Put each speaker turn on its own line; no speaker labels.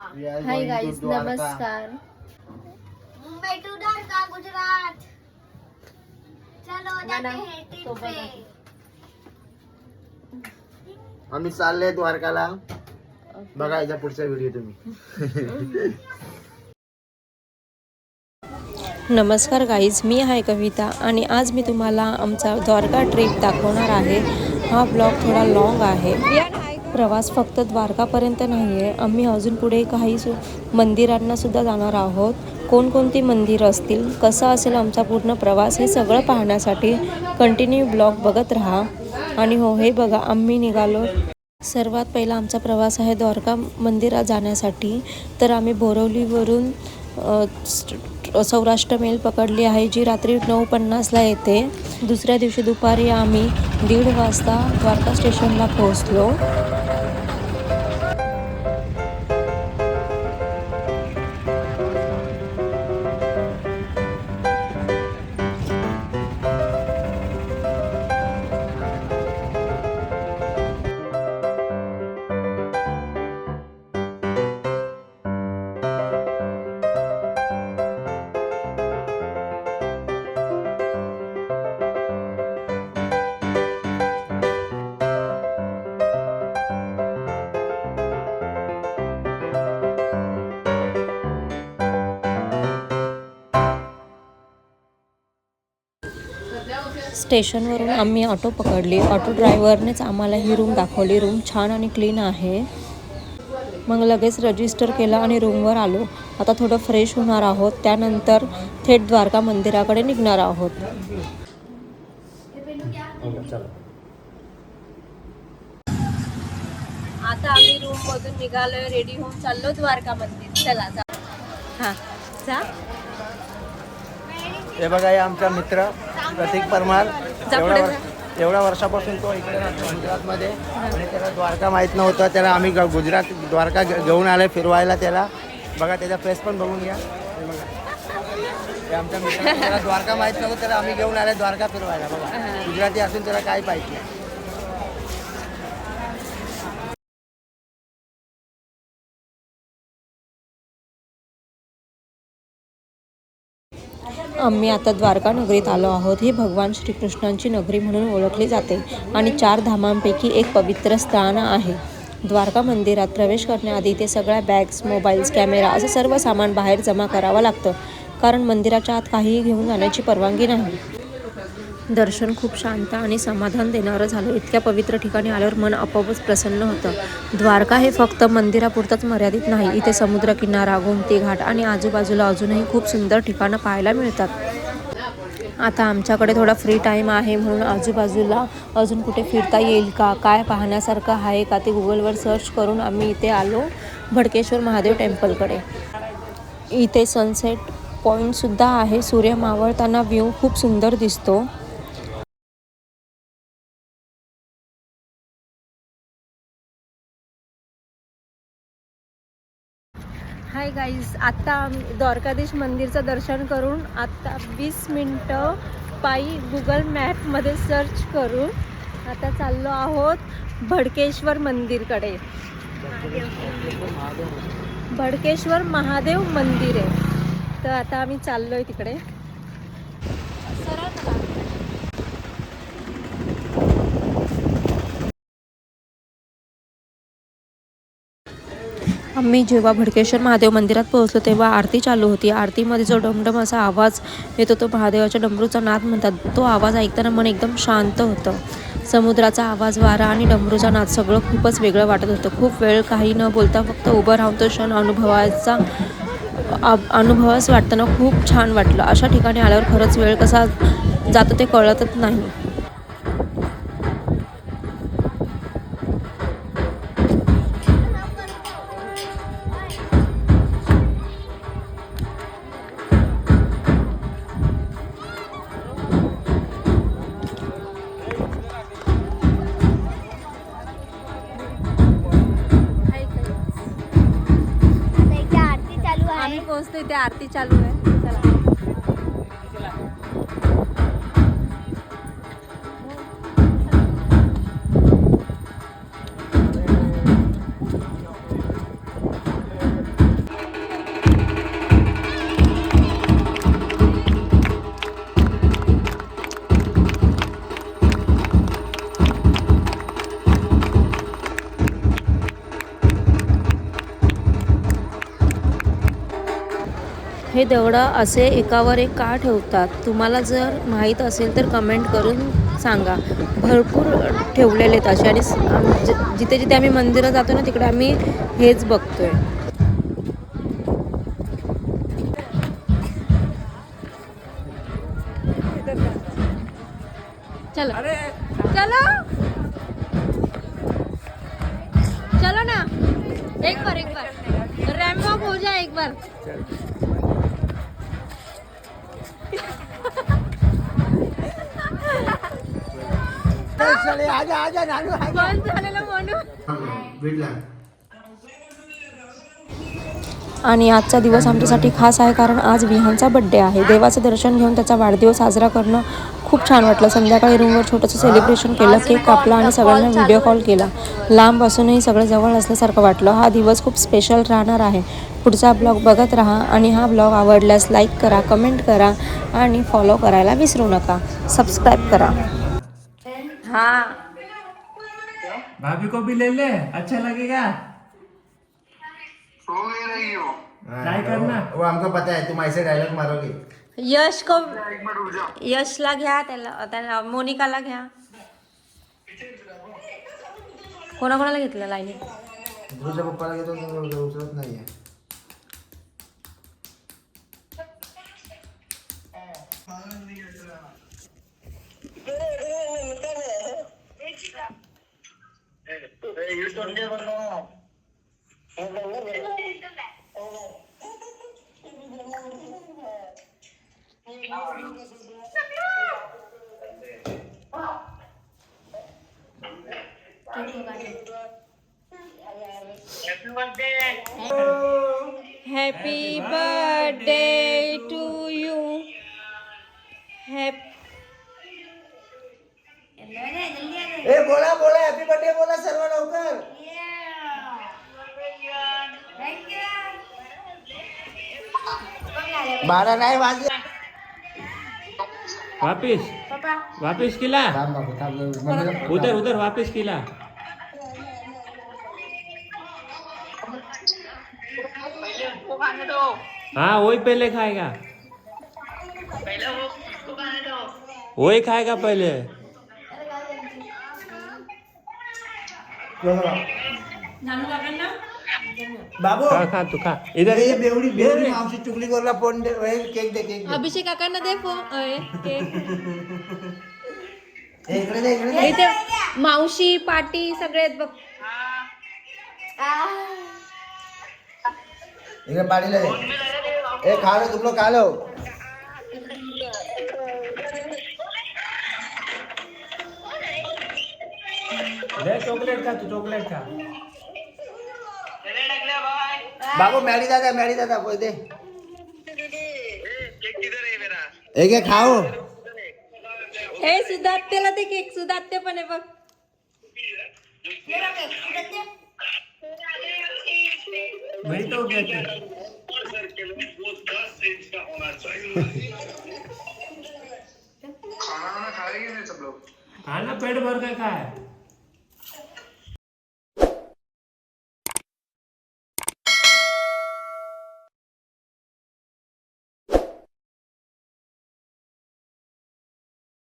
Hi guys. नमस्कार.
Mumbai to Dwarka Gujarat? चलो जाते हैं ट्रिप पे.
आम्ही चाललोय द्वारकाला. बघा याचा पुढचा व्हिडिओ तुम्ही.
नमस्कार गाईज मी आहे कविता आणि आज मी तुम्हाला आमचा द्वारका ट्रिप दाखवणार आहे. हा ब्लॉग थोडा लॉंग आहे. प्रवास फक्त द्वारकापर्यंत नाही आहे आम्ही अजून पुढे काही सु मंदिरांना सुद्धा जाणार आहोत. कोणकोणती मंदिरं असतील कसा असेल आमचा पूर्ण प्रवास हे सगळं पाहण्यासाठी कंटिन्यू ब्लॉग बघत राहा. आणि हो हे बघा आम्ही निघालो. सर्वात पहिला आमचा प्रवास आहे द्वारका मंदिरात जाण्यासाठी. तर आम्ही बोरवलीवरून सौराष्ट्र मेल पकडली आहे जी रात्री नऊ पन्नासला येते. दुसऱ्या दिवशी दुपारी आम्ही दीड वाजता द्वारका स्टेशनला पोहोचलो. स्टेशनवरून आम्ही ऑटो पकडली. ऑटो ड्रायव्हरनेच आम्हाला ही रूम दाखवली. रूम छान आणि क्लीन आहे. मग लगेच रजिस्टर केलं आणि रूमवर आलो. आता थोडं फ्रेश होणार आहोत. त्यानंतर थेट द्वारका मंदिराकडे निघणार आहोत. आता आम्ही रूम मधून निघालोय. रेडी होऊन चाललो द्वारका मंदिर. चला जा. हां जा.
हे बघा आमचा मित्र. प्रतीक परमार. एवढ्या वर्ष- एवढ्या वर्षापासून तो इकडे राहतो गुजरातमध्ये. आणि त्याला द्वारका माहीत नव्हतं. त्याला आम्ही ग- गुजरात द्वारका घे- घेऊन आले फिरवायला त्याला. बघा त्याचा फेस पण बघून घ्या. हे बघा. हे आमच्या त्याला द्वारका माहीत नव्हतं. त्याला आम्ही घेऊन आले द्वारका फिरवायला. बघा. गुजराती असून त्याला काय पाहिजे
आम्ही आता द्वारका नगरीत आलो आहोत. ही भगवान श्रीकृष्णांची नगरी म्हणून ओळखली जाते आणि चार धामांपैकी एक पवित्र स्थान आहे. द्वारका मंदिरात प्रवेश करण्याआधी ते सगळ्या बॅग्स मोबाईल्स कॅमेरा असं सर्व सामान बाहेर जमा करावं लागतं. कारण मंदिराच्या आत काहीही घेऊन जाण्याची परवानगी नाही. दर्शन खूप शांत आणि समाधान देणारं झालं. इतक्या पवित्र ठिकाणी आल्यावर मन आपोआपच प्रसन्न होतं. द्वारका हे फक्त मंदिरापुरतंच मर्यादित नाही. इथे समुद्रकिनारा गोमती घाट आणि आजूबाजूला अजूनही खूप सुंदर ठिकाणं पाहायला मिळतात. आता आमच्याकडे थोडा फ्री टाईम आहे म्हणून आजूबाजूला अजून कुठे फिरता येईल का काय पाहण्यासारखं आहे का ते गुगलवर सर्च करून आम्ही इथे आलो भडकेश्वर महादेव टेम्पलकडे इथे सनसेट पॉईंटसुद्धा आहे. सूर्य मावळताना व्ह्यू खूप सुंदर दिसतो. हाय गाईज आत्ता आम्ही द्वारकाधीश मंदिरचं दर्शन करून आत्ता वीस मिनटं पायी गुगल मॅपमध्ये सर्च करून आता चाललो आहोत भडकेश्वर मंदिरकडे. भडकेश्वर महादेव मंदिर आहे. तर आता आम्ही चाललो आहे तिकडे आम्ही जेव्हा भडकेश्वर महादेव मंदिरात पोहोचलो तेव्हा आरती चालू होती. आरतीमध्ये जो डमडम असा आवाज येतो तो महादेवाच्या डमरूचा नाद म्हणतात. तो आवाज ऐकताना मन एकदम शांत होतं. समुद्राचा आवाज वारा आणि डमरूचा नाद सगळं खूपच वेगळं वाटत होतं. खूप वेळ काही न बोलता फक्त उभं राहून तो क्षण अनुभवायचा आ- अनुभवास वाटताना खूप छान वाटलं. अशा ठिकाणी आल्यावर खरंच वेळ कसा जातो ते कळतच नाही.
आहे
आम्ही पोहोचतो इथे आरती चालू आहे
हे दगडं असे एकावर एक का ठेवतात? तुम्हाला जर माहीत असेल तर कमेंट करून सांगा. भरपूर ठेवलेले आहेत असे आणि जिथे जिथे आम्ही मंदिरात जातो ना तिकडे आम्ही हेच बघतोय.
चलो. चलो. चलो ना. एक बार एक बार. रैम वॉक हो जाए एक बार.
आणि आजचा दिवस आमच्यासाठी खास आहे कारण आज विहानचा बड्डे आहे. देवाचं दर्शन घेऊन त्याचा वाढदिवस साजरा करणं खूप छान वाटलं. संध्याकाळी रूमवर छोटंसं सेलिब्रेशन केलं केक कापला आणि सगळ्यांना व्हिडिओ कॉल केला. लांब असूनही सगळं जवळ असल्यासारखं वाटलं. हा दिवस खूप स्पेशल राहणार आहे. पुढचा ब्लॉग बघत राहा आणि हा ब्लॉग आवडल्यास लाईक करा कमेंट करा आणि फॉलो करायला विसरू नका. सबस्क्राईब करा.
हाँ
भाभी को भी ले ले अच्छा लगेगा
काय
करना?
वो हमको पता है तुम ऐसे डायलॉग मारोगे
यश को यशला घ्या त्याला त्याला मोनिकाला घ्या कोणाकोणाला घेतलं लाईनी
ध्रुवच्या पप्पाला घेतो तर उचलत नाहीये
happy birthday to you hap
बोला बोला. हॅपी बर्थडे बोला सर्व लवकर. बारा नाही वाजले.
वापिस. वापिस किला.
थांब बाबू थांब. मम्मीला
उधर उधर वापिस किला. हाँ वही पहले खाएगा. वही खाएगा पहले.
बाबू
खा खा तू खा. इधर
ये बेवडी बेवडी मावशी चुकली करला फोन दे. ए, केक दे केक दे.
अभिषेक काकांना दे फोन अय, केक.
ए, इकडे दे इकडे दे.
इथे मावशी पाटी सगळे आहेत बघ.
इकडे पाडीला दे. ए खा लो तुम लोग खा लो.
ले चॉकलेट खा तू चॉकलेट खा।
बाबू मैडी दादा मैडी दादा कोई दे। एक एक खाओ।
हे सुधात्तेला ते केक सुधात्ते पण आहे बघ
वही तो कहते खाना पेट भर के खाए।